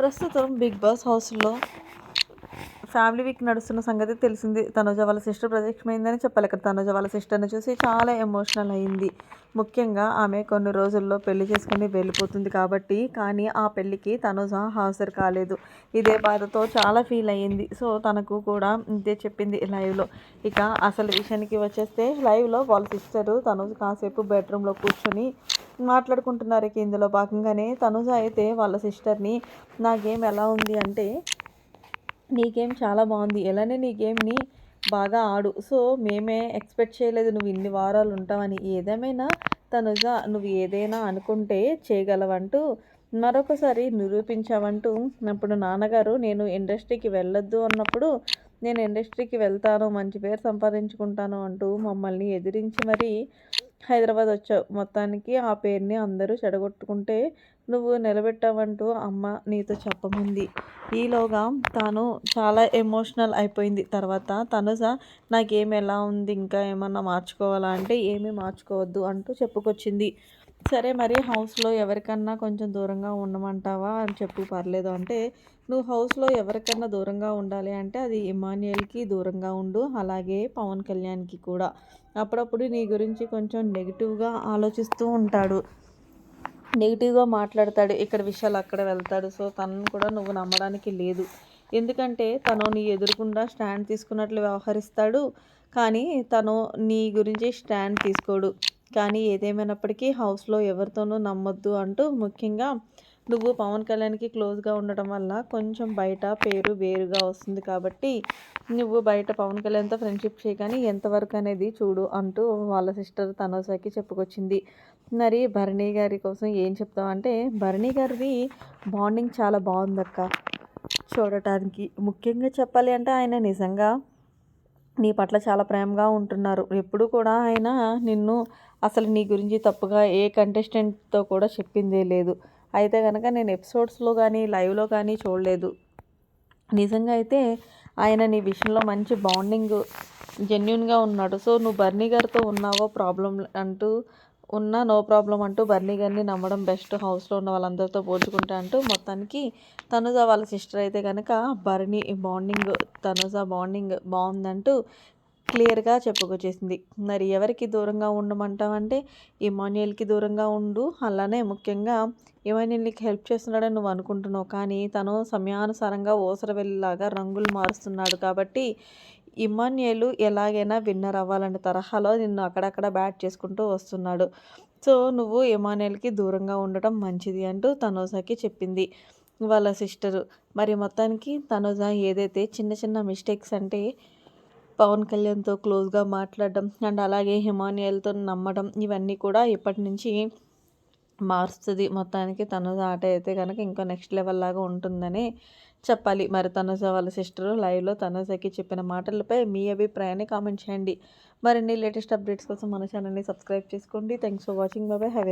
ప్రస్తుతం Big Boss హౌస్లో family week నడుస్తున్న సంగతి తెలిసింది. తనుజ వాళ్ళ సిస్టర్ ప్రత్యక్షమైందని చెప్పాలి ఇక్కడ తనుజ వాళ్ళ సిస్టర్ని చూసి చాలా ఎమోషనల్ అయింది. ముఖ్యంగా ఆమె కొన్ని రోజుల్లో పెళ్ళి చేసుకుని వెళ్ళిపోతుంది కాబట్టి కానీ ఆ పెళ్ళికి తనుజ హాజరు కాలేదు. ఇదే బాధతో చాలా ఫీల్ అయ్యింది. సో తనకు కూడా ఇదే చెప్పింది లైవ్లో. ఇక అసలు విషయానికి వచ్చేస్తే లైవ్లో వాళ్ళ సిస్టరు తనుజ కాసేపు బెడ్రూమ్లో కూర్చొని మాట్లాడుకుంటున్నారు ఇక ఇందులో భాగంగానే తనుజ అయితే వాళ్ళ సిస్టర్ని నా గేమ్ ఎలా ఉంది? అంటే నీ గేమ్ చాలా బాగుంది. ఎలానే నీ గేమ్ని బాగా ఆడు. సో మేమే ఎక్స్పెక్ట్ చేయలేదు నువ్వు ఇన్ని వారాలు ఉంటావని. ఏదేమైనా తనుజ నువ్వు ఏదైనా అనుకుంటే చేయగలవంటూ మరొకసారి నిరూపించావంటూ అప్పుడు నాన్నగారు నేను ఇండస్ట్రీకి వెళ్ళొద్దు అన్నప్పుడు నేను ఇండస్ట్రీకి వెళ్తాను మంచి పేరు సంపాదించుకుంటాను అంటూ మమ్మల్ని ఎదిరించి మరీ హైదరాబాద్ వచ్చావు. మొత్తానికి ఆ పేరుని అందరూ చెడగొట్టుకుంటే నువ్వు నిలబెట్టావంటూ అమ్మ నీతో చెప్పమంది. ఈలోగా తాను చాలా ఎమోషనల్ అయిపోయింది. తర్వాత తనుజ నాకేం ఎలా ఉంది? ఇంకా ఏమన్నా మార్చుకోవాలా? అంటే ఏమీ మార్చుకోవద్దు అంటూ చెప్పుకొచ్చింది. సరే మరి హౌస్లో ఎవరికన్నా కొంచెం దూరంగా ఉండమంటావా అని చెప్పు పర్లేదు. అంటే నువ్వు హౌస్లో ఎవరికన్నా దూరంగా ఉండాలి అంటే అది ఇమాన్యుయల్కి దూరంగా ఉండు అలాగే పవన్ కళ్యాణ్కి కూడా. అప్పుడప్పుడు నీ గురించి కొంచెం నెగిటివ్గా ఆలోచిస్తూ ఉంటాడు. నెగిటివ్గా మాట్లాడతాడు. ఇక్కడ విషయాలు అక్కడ వెళ్తాడు. సో తనను కూడా నువ్వు నమ్మడానికి లేదు. ఎందుకంటే తను నీ ఎదురుకుండా స్టాండ్ తీసుకున్నట్లు వ్యవహరిస్తాడు. కానీ తను నీ గురించి స్టాండ్ తీసుకోడు. కానీ ఏదేమైనప్పటికీ హౌస్లో ఎవరితోనూ నమ్మొద్దు అంటూ ముఖ్యంగా నువ్వు పవన్ కళ్యాణ్కి క్లోజ్గా ఉండటం వల్ల కొంచెం బయట పేరు వేరుగా వస్తుంది కాబట్టి నువ్వు బయట పవన్ కళ్యాణ్తో ఫ్రెండ్షిప్ చేయ కానీ ఎంతవరకు అనేది చూడు అంటూ వాళ్ళ సిస్టర్ తనోసాకి చెప్పుకొచ్చింది. మరి భరణి గారి కోసం ఏం చెప్తామంటే భరణి గారిది బాండింగ్ చాలా బాగుందక్క చూడటానికి. ముఖ్యంగా చెప్పాలి అంటే ఆయన నిజంగా నీ పట్ల చాలా ప్రేమగా ఉంటున్నారు. ఎప్పుడు కూడా ఆయన నిన్ను అసలు నీ గురించి తప్పుగా ఏ కంటెస్టెంట్తో కూడా చెప్పిందే లేదు. అయితే కనుక నేను ఎపిసోడ్స్లో కానీ లైవ్లో కానీ చూడలేదు. నిజంగా అయితే ఆయన నీ విషయంలో మంచి బాండింగ్ జెన్యున్గా ఉన్నాడు. సో నువ్వు బర్నీ గారితో ఉన్నావో ప్రాబ్లం అంటూ ఉన్నా నో ప్రాబ్లం అంటూ బర్నీ గారిని నమ్మడం బెస్ట్ హౌస్లో ఉన్న వాళ్ళందరితో పోల్చుకుంటే అంటూ మొత్తానికి తనుజ వాళ్ళ సిస్టర్ అయితే కనుక బర్నీ బాండింగ్ తనుజ బాండింగ్ బాగుందంటూ క్లియర్గా చెప్పుకొచ్చేసింది. మరి ఎవరికి దూరంగా ఉండమంటావంటే ఇమాన్యుయల్కి దూరంగా ఉండు. అలానే ముఖ్యంగా ఇమాన్యుయల్ నీకు హెల్ప్ చేస్తున్నాడని నువ్వు అనుకుంటున్నావు. కానీ తను సమయానుసారంగా వెళ్ళిలాగా రంగులు మారుస్తున్నాడు కాబట్టి ఇమాన్యుయల్ ఎలాగైనా విన్నర్ అవ్వాలనే తరహాలో నిన్ను అక్కడక్కడ బ్యాట్ చేసుకుంటూ వస్తున్నాడు. సో నువ్వు ఇమాన్యుయల్కి దూరంగా ఉండటం మంచిది అంటూ తనోజాకి చెప్పింది. వాళ్ళ సిస్టరు. మరి మొత్తానికి తనోజా ఏదైతే చిన్న చిన్న మిస్టేక్స్ అంటే పవన్ కళ్యాణ్తో క్లోజ్గా మాట్లాడడం అండ్ అలాగే హిమానియల్తో నమ్మడం ఇవన్నీ కూడా ఇప్పటి నుంచి మారుస్తుంది. మొత్తానికి తనుజ ఆట అయితే కనుక ఇంకా నెక్స్ట్ లెవెల్ లాగా ఉంటుందని చెప్పాలి. మరి తనుజ వాళ్ళ సిస్టరు లైవ్లో తనుజకి చెప్పిన మాటలపై మీ అభిప్రాయాన్ని కామెంట్ చేయండి. మరిన్ని లేటెస్ట్ అప్డేట్స్ కోసం మన ఛానల్ని సబ్స్క్రైబ్ చేసుకోండి. థ్యాంక్స్ ఫర్ వాచింగ్ బాబాయ్ హ్యావ్